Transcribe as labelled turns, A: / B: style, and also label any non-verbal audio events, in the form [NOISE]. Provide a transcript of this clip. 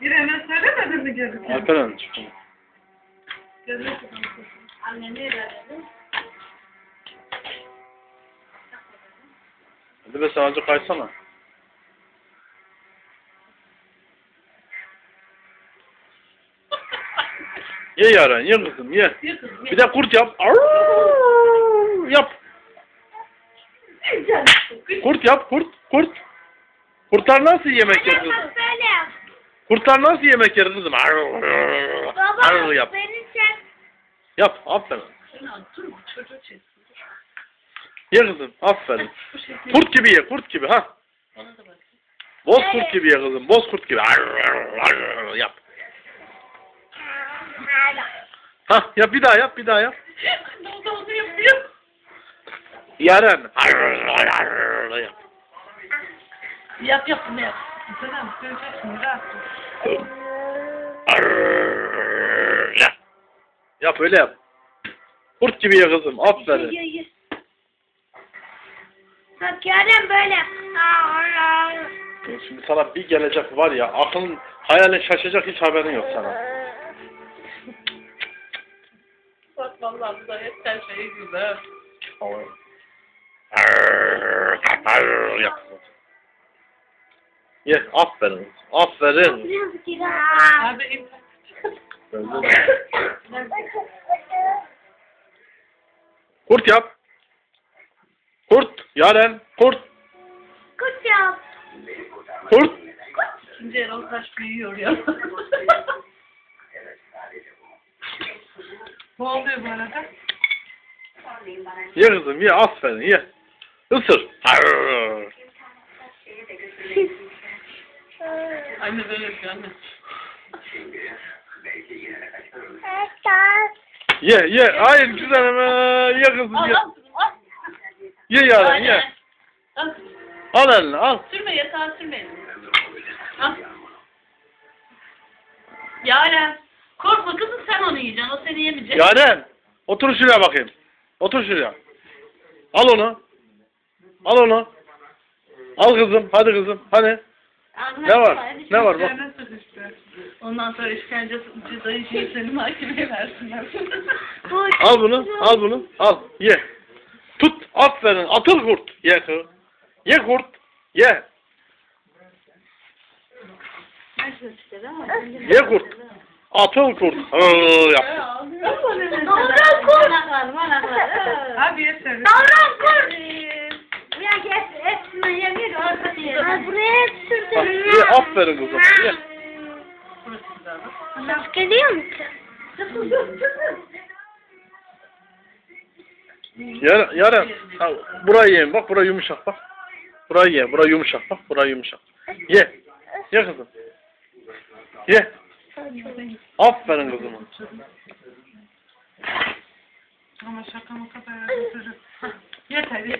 A: İrem'e söylemedin mi gelirken?
B: Çıkın.
A: Gelirken.
C: Anne ne dedi?
B: Hadi be sen azıcık kaysana. Ye Yaren, ye kızım, ye.
A: Bir kız.
B: Bir de kurt yap. Arrrr, yap. Kurt yap, kurt, kurt. Kurtlar nasıl yemek kızım?
C: Böyle.
B: Kurtlar nasıl yemek yer kızım?
C: Baba
B: arrrr yap.
C: beni çek.
B: Yap, aferin. Ye kızım, aferin. [LAUGHS] Kurt gibi ye, kurt gibi ha.
A: Da bak.
B: Boz kurt gibi ye kızım, boz kurt gibi. Arrrr, arrrr, yap. Ha, yap bir daha yap, bir daha yap.
A: Ne oldu onu yapıyor?
B: Yaren. Arrrr, arrrr, yap.
A: Yap yap bunu yap. Sen söyleyeceksin.
B: Arrrr, yap. Yap öyle yap. Kurt gibi ye kızım, aferin.
C: Bak Yaren böyle.
B: Şimdi sana bir gelecek var ya, aklın, hayalin şaşacak hiç haberin yok sana.
A: Bak vallahi bu da hepten şey güzel.
B: Arrrr, arrrr, yap. Ye, aferin, aferin.
A: Abi.
B: Kurt yap. Kurt, Yaren, kurt,
C: Kuş yap.
B: kurt.
A: İkinci Erol Taş büyüyor ya. [LAUGHS] ne oluyor bu arada?
B: Ye kızım, ye, aferin, ye. Isır. Arrrr. [LAUGHS]
A: Anne böyle yapıyor anne.
B: Ye, ye, hayır güzelim, ee, ye kızım, ye. Ye Yaren, ye.
A: Al.
B: Al eline, al.
A: Sürme yatağa sürme. Al. Yaren. Korkma kızım sen onu yiyeceksin. O seni yemeyecek.
B: Yaren, otur şuraya bakayım. Otur şuraya. Al onu. Al onu. Al kızım, hadi kızım, hadi. Ne var? Ne var bak.
A: Ondan sonra işkence cezayı şey seni mahkemeye versinler.
B: Al bunu, al bunu, al, ye. Tut, aferin, atıl kurt. Ye kız. Ye kurt, ye. Ye kurt. Atıl kurt. Hıı yap.
C: Davran kur.
A: Hadi yeter.
C: Davran kur. Ya geç hepsini yemir orada diye. Buraya
B: aferin.
A: Burası güzel. bak.
C: Ses geliyor mu?
B: Yaren, Yaren, ha, burayı ye, bak burayı yumuşak bak. Burayı ye, burayı yumuşak bak, burayı yumuşak. Ye, ye kızım. Ye. Aferin kızıma.
A: Ama şaka maka da ya. Yeter yeter.